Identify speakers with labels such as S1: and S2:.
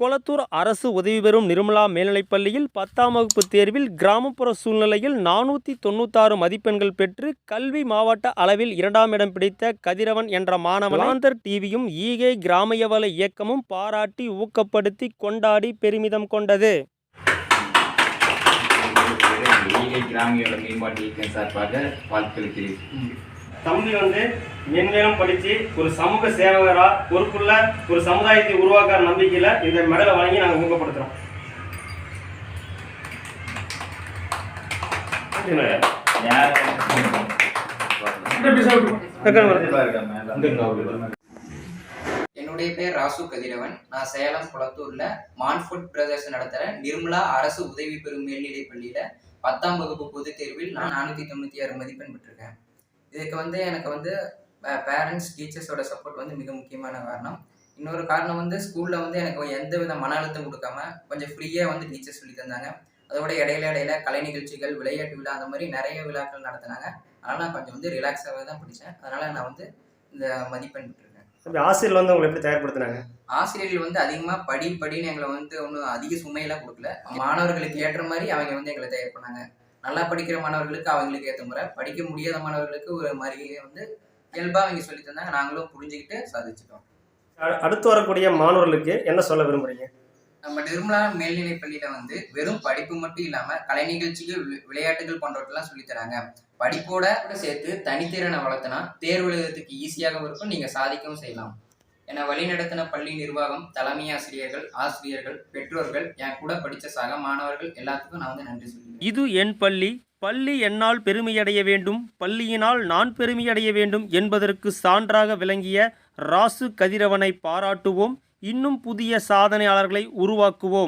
S1: கொளத்தூர் அரசு உதவி பெறும் நிர்மலா மேல்நிலைப்பள்ளியில் பத்தாம் வகுப்பு தேர்வில் கிராமப்புற சூழ்நிலையில் நானூற்றி தொண்ணூத்தாறு மதிப்பெண்கள் பெற்று கல்வி மாவட்ட அளவில் இரண்டாம் இடம் பிடித்த கதிரவன் என்ற மாணவன் டிவியும் ஈகை கிராமியவள இயக்கமும் பாராட்டி ஊக்கப்படுத்தி கொண்டாடி பெருமிதம் கொண்டது.
S2: ஈகை கிராமியோட மேம்பாட்டு இயக்கம் சார்பாக வாழ்த்துக்களை தெரிவித்துக்
S1: தம்பி வந்து மென்மேலும் படித்து ஒரு சமூக சேவகரா பொறுப்புள்ள ஒரு சமுதாயத்தை உருவாக்குற நம்பிக்கையில் இந்த மெடலை வழங்கி நாங்கள் ஊக்கப்படுத்துகிறோம்
S3: என்னுடைய பேர் ராசு கதிரவன். நான் சேலம் குளத்தூர்ல மான்ஃபுட் பிரதர்ஸ் நடத்துற நிர்மலா அரசு உதவி பெறும் மேல்நிலைப் பள்ளியில பத்தாம் வகுப்பு பொதுத் தேர்வில் நான் நானூத்தி தொண்ணூத்தி ஆறு மதிப்பெண் பெற்றிருக்கேன். இதுக்கு வந்து எனக்கு வந்து பேரண்ட்ஸ் டீச்சர்ஸோட சப்போர்ட் வந்து மிக முக்கியமான காரணம். இன்னொரு காரணம் வந்து ஸ்கூலில் வந்து எனக்கு எந்த வித மன அழுத்தம் கொடுக்காம கொஞ்சம் ஃப்ரீயாக வந்து டீச்சர்ஸ் சொல்லி தந்தாங்க. அதோட இடையில இடையில கலை நிகழ்ச்சிகள் விளையாட்டு விழா அந்த மாதிரி நிறைய விழாக்கள் நடத்தினாங்க. அதனால் நான் கொஞ்சம் வந்து ரிலாக்ஸாகவே தான் படித்தேன். அதனால் நான் வந்து இந்த மதிப்பெண் பெற்றிருக்கேன்.
S1: தம்பி ஆசிரியர் வந்து உங்களை எப்படி தயார்படுத்தினாங்க?
S3: ஆசிரியர்கள் வந்து அதிகமாக படி படின்னு எங்களை வந்து ஒன்றும் அதிக சுமையெல்லாம் கொடுக்கல. மாணவர்களுக்கு ஏற்ற மாதிரி அவங்க வந்து எங்களை தயார் பண்ணாங்க. நல்லா படிக்கிற மாணவர்களுக்கு அவங்களுக்கு ஏற்ற முறை படிக்க முடியாத மாணவர்களுக்கு ஒரு மாதிரி வந்து இயல்பாக அவங்க சொல்லி தந்தாங்க. நாங்களும் புரிஞ்சுக்கிட்டு சாதிச்சிட்டோம்.
S1: அடுத்து வரக்கூடிய மாணவர்களுக்கு என்ன சொல்ல விரும்புறீங்க?
S3: நம்ம நிர்மலா மேல்நிலைப் பள்ளியில வந்து வெறும் படிப்பு மட்டும் இல்லாம கலை நிகழ்ச்சிகள் விளையாட்டுகள் போன்றவற்றெல்லாம் சொல்லித் தராங்க. படிப்போட கூட சேர்த்து தனித்திறனை வளர்த்தனா தேர்வு எழுதுறதுக்கு ஈஸியாகவும் இருக்கும். நீங்க சாதிக்கவும் செய்யலாம். என்னை வழிநடத்தின பள்ளி நிர்வாகம் தலைமை ஆசிரியர்கள் ஆசிரியர்கள் பெற்றோர்கள் என் கூட படித்த சக மாணவர்கள் எல்லாத்துக்கும் நான் வந்து நன்றி சொல்லுவேன்.
S1: இது என் பள்ளி. பள்ளி என்னால் பெருமையடைய வேண்டும். பள்ளியினால் நான் பெருமையடைய வேண்டும் என்பதற்கு சான்றாக விளங்கிய ராசு கதிரவனை பாராட்டுவோம். இன்னும் புதிய சாதனையாளர்களை உருவாக்குவோம்.